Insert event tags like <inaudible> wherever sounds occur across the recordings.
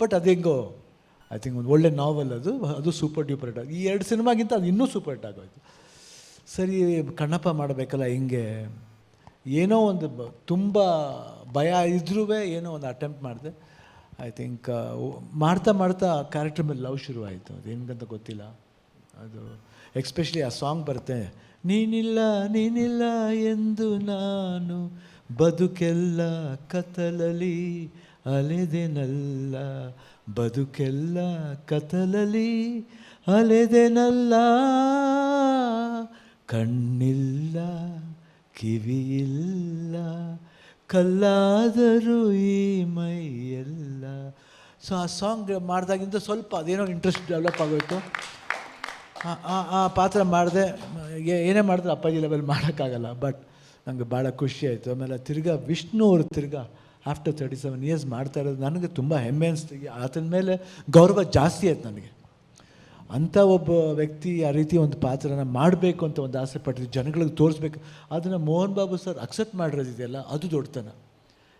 But ಅದು ಹೆಂಗೋ I think ಒಂದು ಒಳ್ಳೆ ನಾವೆಲ್ ಅದು ಅದು ಸೂಪರ್ ಡ್ಯೂಪರ್ ಹಿಟ್ ಆಗಿ ಈ ಎರಡು ಸಿನಿಮಾಗಿಂತ ಅದು ಇನ್ನೂ ಸೂಪರ್ ಹಿಟ್ ಆಗೋಯ್ತು. ಸರಿ, ಕಣ್ಣಪ್ಪ ಮಾಡಬೇಕಲ್ಲ ಹಿಂಗೆ. ಏನೋ ಒಂದು ಬ- ತುಂಬ ಭಯ ಇದ್ರೂ ಏನೋ ಒಂದು ಅಟೆಂಪ್ಟ್ ಮಾಡಿದೆ. ಐ ಥಿಂಕ್ ಮಾಡ್ತಾ ಮಾಡ್ತಾ ಕ್ಯಾರೆಕ್ಟರ್ ಮೇಲೆ ಲವ್ ಶುರುವಾಯಿತು. ಅದು ಹೆಂಗಂತ ಗೊತ್ತಿಲ್ಲ. ಅದು ಎಕ್ಸ್ಪೆಷಲಿ ಆ ಸಾಂಗ್ ಬರುತ್ತೆ, ನೀನಿಲ್ಲ ನೀನಿಲ್ಲ ಎಂದು ನಾನು ಬದುಕೆಲ್ಲ ಕತ್ತಲಲಿ ಅಲೆದೆನಲ್ಲ ಬದುಕೆಲ್ಲ ಕತಲಲಿ, ಅಲೆದೆನಲ್ಲ ಕಣ್ಣಿಲ್ಲ, ಕಿವಿಯಿಲ್ಲ, ಕಲ್ಲಾದರೂ ಈ ಮೈಯೆಲ್ಲ. ಸೊ ಆ ಸಾಂಗ್ ಮಾಡಿದಾಗಿಂದ ಸ್ವಲ್ಪ ಅದೇನೋ ಇಂಟ್ರೆಸ್ಟ್ ಡೆವಲಪ್ ಆಗೋಯಿತು. ಆ ಪಾತ್ರ ಮಾಡಿದೆ ಏನೇ ಮಾಡಿದ್ರೆ ಅಪ್ಪಾಜಿ ಲೆವೆಲ್ ಮಾಡೋಕ್ಕಾಗಲ್ಲ ಬಟ್ ನನಗೆ ಭಾಳ ಖುಷಿ ಆಯಿತು. ಆಮೇಲೆ ತಿರ್ಗಾ ವಿಷ್ಣು ಅವರು ತಿರ್ಗಾ ಆಫ್ಟರ್ ತರ್ಟಿ ಸೆವೆನ್ ಇಯರ್ಸ್ ಮಾಡ್ತಾ ಇರೋದು ನನಗೆ ತುಂಬ ಹೆಮ್ಮೆ ಅನಿಸ್ತು ಆತನ ಮೇಲೆ ಗೌರವ ಜಾಸ್ತಿ ಆಯ್ತು ನನಗೆ. ಅಂಥ ಒಬ್ಬ ವ್ಯಕ್ತಿ ಆ ರೀತಿ ಒಂದು ಪಾತ್ರನ ಮಾಡಬೇಕು ಅಂತ ಒಂದು ಆಸೆ ಪಟ್ಟಿದ್ದು ಜನಗಳಿಗೆ ತೋರಿಸ್ಬೇಕು. ಅದನ್ನು ಮೋಹನ್ ಬಾಬು ಸರ್ ಅಕ್ಸೆಪ್ಟ್ ಮಾಡಿರೋದಿದೆಯಲ್ಲ ಅದು ದೊಡ್ಡತನ.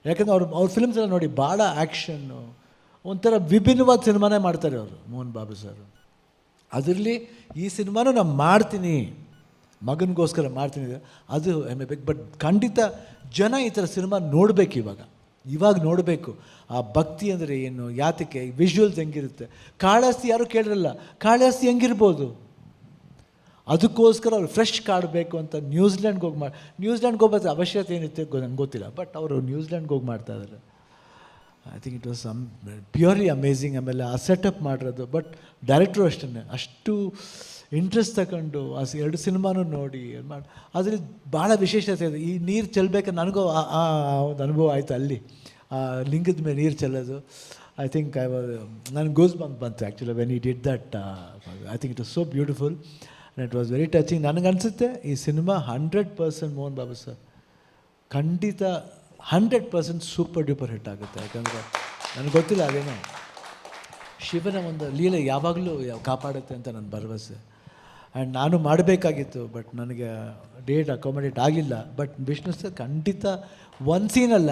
ಯಾಕಂದರೆ ಅವ್ರು, ಅವ್ರ ಫಿಲ್ಮ್ಸ್ ಎಲ್ಲ ನೋಡಿ ಭಾಳ ಆ್ಯಕ್ಷನ್ನು ಒಂಥರ ವಿಭಿನ್ನವಾದ ಸಿನಿಮಾನೇ ಮಾಡ್ತಾರೆ ಅವರು ಮೋಹನ್ ಬಾಬು ಸರ್. ಅದರಲ್ಲಿ ಈ ಸಿನಿಮಾನೂ ನಾನು ಮಾಡ್ತೀನಿ, ಮಗನಿಗೋಸ್ಕರ ಮಾಡ್ತೀನಿ. ಅದು ಹೆಮ್ಮೆ ಬೇಕು. ಬಟ್ ಖಂಡಿತ ಜನ ಈ ಥರ ಸಿನಿಮಾ ನೋಡಬೇಕು ಇವಾಗ. ಇವಾಗ ನೋಡಬೇಕು, ಆ ಭಕ್ತಿ ಅಂದರೆ ಏನು, ಯಾತಕ್ಕೆ ವಿಜುವಲ್ಸ್ ಹೆಂಗಿರುತ್ತೆ? ಕಾಳಾಸ್ತಿ ಯಾರೂ ಕೇಳಿರಲ್ಲ? ಕಾಳಾಸ್ತಿ ಹೆಂಗಿರ್ಬೋದು? ಅದಕ್ಕೋಸ್ಕರ ಅವ್ರು ಫ್ರೆಶ್ ಕಾಡಬೇಕು ಅಂತ ನ್ಯೂಜಿಲ್ಯಾಂಡ್ಗೆ ಹೋಗಿ ಮಾಡಿ ನ್ಯೂಜಿಲ್ಯಾಂಡ್ಗೆ ಹೋಗೋದು ಅವಶ್ಯಕತೆ ಏನಿತ್ತು ನಂಗೆ ಗೊತ್ತಿಲ್ಲ ಬಟ್ ಅವರು ನ್ಯೂಜಿಲ್ಯಾಂಡ್ಗೆ ಹೋಗಿ ಮಾಡ್ತಾ ಇದ್ದಾರೆ I think it was some purely amazing ಆಮೇಲೆ ಆ ಸೆಟಪ್ ಮಾಡಿರೋದು ಬಟ್ ಡೈರೆಕ್ಟ್ರು ಅಷ್ಟೇ ಅಷ್ಟು ಇಂಟ್ರೆಸ್ಟ್ ತಗೊಂಡು ಆ ಎರಡು ಸಿನಿಮಾನೂ ನೋಡಿ ಮಾಡಿ ಅದರಲ್ಲಿ ಭಾಳ ವಿಶೇಷತೆ ಇದೆ. ಈ ನೀರು ಚೆಲ್ಲಬೇಕು ನನಗೂ ಆ ಒಂದು ಅನುಭವ ಆಯಿತು ಅಲ್ಲಿ. ಆ ಲಿಂಗದ ಮೇಲೆ ನೀರು ಚೆಲ್ಲೋದು. ಐ ಥಿಂಕ್ ಐ ವಾಸ್ ನನಗೆ ಗೋಸ್ ಬಂದು ಬಂತು actually when he did that I think it was so beautiful and it was very touching ನನಗನ್ಸುತ್ತೆ ಈ cinema hundred percent Mohan Babu sir ಖಂಡಿತ hundred percent super duper hit ಆಗುತ್ತೆ. ಯಾಕಂದರೆ ನನಗೆ ಗೊತ್ತಿಲ್ಲ ಅದೇನೋ. ಶಿವನ ಒಂದು ಲೀಲೆ ಯಾವಾಗಲೂ ಕಾಪಾಡುತ್ತೆ ಅಂತ ನನ್ನ ಭರವಸೆ. ಆ್ಯಂಡ್ ನಾನು ಮಾಡಬೇಕಾಗಿತ್ತು ಬಟ್ ನನಗೆ ಡೇಟ್ ಅಕಾಮಡೇಟ್ ಆಗಿಲ್ಲ. ಬಟ್ ವಿಷ್ಣು ಸರ್ ಖಂಡಿತ ಒಂದು ಸೀನಲ್ಲ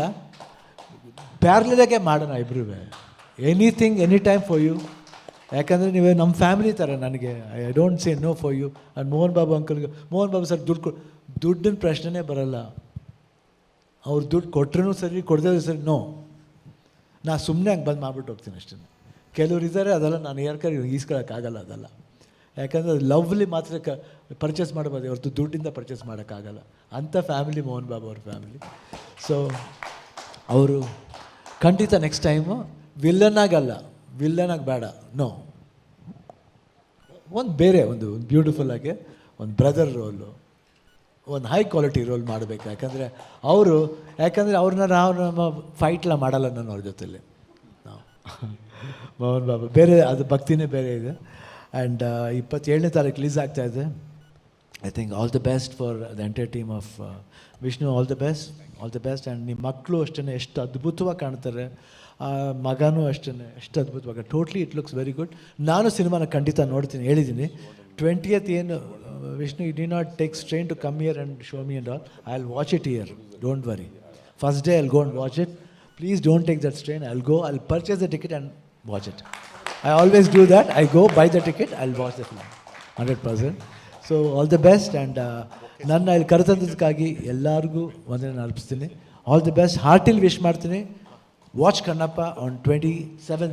ಪ್ಯಾರ್ಲದಾಗೆ ಮಾಡೋಣ ಇಬ್ಬರೂ anything any time for you ಯಾಕಂದರೆ ನೀವು ನಮ್ಮ ಫ್ಯಾಮಿಲಿ ಥರ ನನಗೆ I don't say no for you and Mohan Babu ಅಂಕಲ್ಗೆ, Mohan Babu sir ದುಡ್ಡು ಕೊಡು, ದುಡ್ಡಿನ ಪ್ರಶ್ನೆನೇ ಬರಲ್ಲ. ಅವ್ರು ದುಡ್ಡು ಕೊಟ್ರೂ ಸರಿ ಕೊಡ್ದೇ ಸರಿ ನೋ ನಾ ಸುಮ್ಮನೆ ಹಂಗೆ ಬಂದು ಮಾಡಿಬಿಟ್ಟು ಹೋಗ್ತೀನಿ ಅಷ್ಟೇ ಕೆಲವ್ರು ಇದ್ದಾರೆ ಅದೆಲ್ಲ ನಾನು ಯಾರ್ಕರ್ ಈಸ್ಕೊಳಕ್ಕಾಗಲ್ಲ, ಅದೆಲ್ಲ. ಯಾಕಂದರೆ ಲವ್ಲಿ ಮಾತ್ರ ಕ ಪರ್ಚೇಸ್ ಮಾಡ್ಬೋದು. ಹೊರತು ದುಡ್ಡಿಂದ ಪರ್ಚೇಸ್ ಮಾಡೋಕ್ಕಾಗಲ್ಲ. ಅಂಥ ಫ್ಯಾಮಿಲಿ ಮೋಹನ್ ಬಾಬು ಅವ್ರ ಫ್ಯಾಮಿಲಿ ಸೊ ಅವರು ಖಂಡಿತ ನೆಕ್ಸ್ಟ್ ಟೈಮು ವಿಲ್ಲನ್ ಆಗಲ್ಲ. ಬೇಡ. ನೋ ಒಂದು ಬೇರೆ, ಒಂದು ಬ್ಯೂಟಿಫುಲ್ ಆಗಿ ಒಂದು ಬ್ರದರ್ ರೋಲು ಒಂದು ಹೈ ಕ್ವಾಲಿಟಿ ರೋಲ್ ಮಾಡಬೇಕು. ಯಾಕಂದರೆ ಅವರು, ಯಾಕಂದರೆ ಅವ್ರನ್ನ ನಾವು ನಮ್ಮ ಫೈಟ್ಲ ಮಾಡಲ್ಲ ನಾನು ಅವ್ರ ಜೊತೆಲಿ. ನಾವು <laughs> ಮೋಹನ್ ಬಾಬು, ಬೇರೆ, ಅದು ಭಕ್ತಿನೇ ಬೇರೆ ಇದೆ. ಆ್ಯಂಡ್ ಇಪ್ಪತ್ತೇಳನೇ ತಾರೀಕು ರಿಲೀಸ್ ಇದೆ. I think all the best for the entire team of Vishnu all the best all the best and ನಿಮ್ಮ ಮಕ್ಕಳು ಅಷ್ಟೇ ಎಷ್ಟು ಅದ್ಭುತವಾಗಿ ಕಾಣ್ತಾರೆ. ಮಗನೂ ಅಷ್ಟೇ ಎಷ್ಟು ಅದ್ಭುತವಾಗಿ. Totally it looks very good ನಾನು ಸಿನಿಮಾನ ಖಂಡಿತ ನೋಡ್ತೀನಿ, ಹೇಳಿದ್ದೀನಿ. ಟ್ವೆಂಟಿಯತ್ ಏನು Vishnu he did not take strain to come here and show me and all I will watch it here don't worry first day I'll go and watch it please don't take that strain I'll go I'll purchase the ticket and watch it I always do that. I go buy the ticket I watch film hundred percent so all the best and ನನ್ನ ಇಲ್ಲಿ ಕರೆತಂದದಕ್ಕಾಗಿ ಎಲ್ಲರಿಗೂ ವಂದನೆ ಅರ್ಪಿಸ್ತೀನಿ. All the best heartily wish ಮಾಡ್ತೀನಿ. Watch Kannappa on twenty seven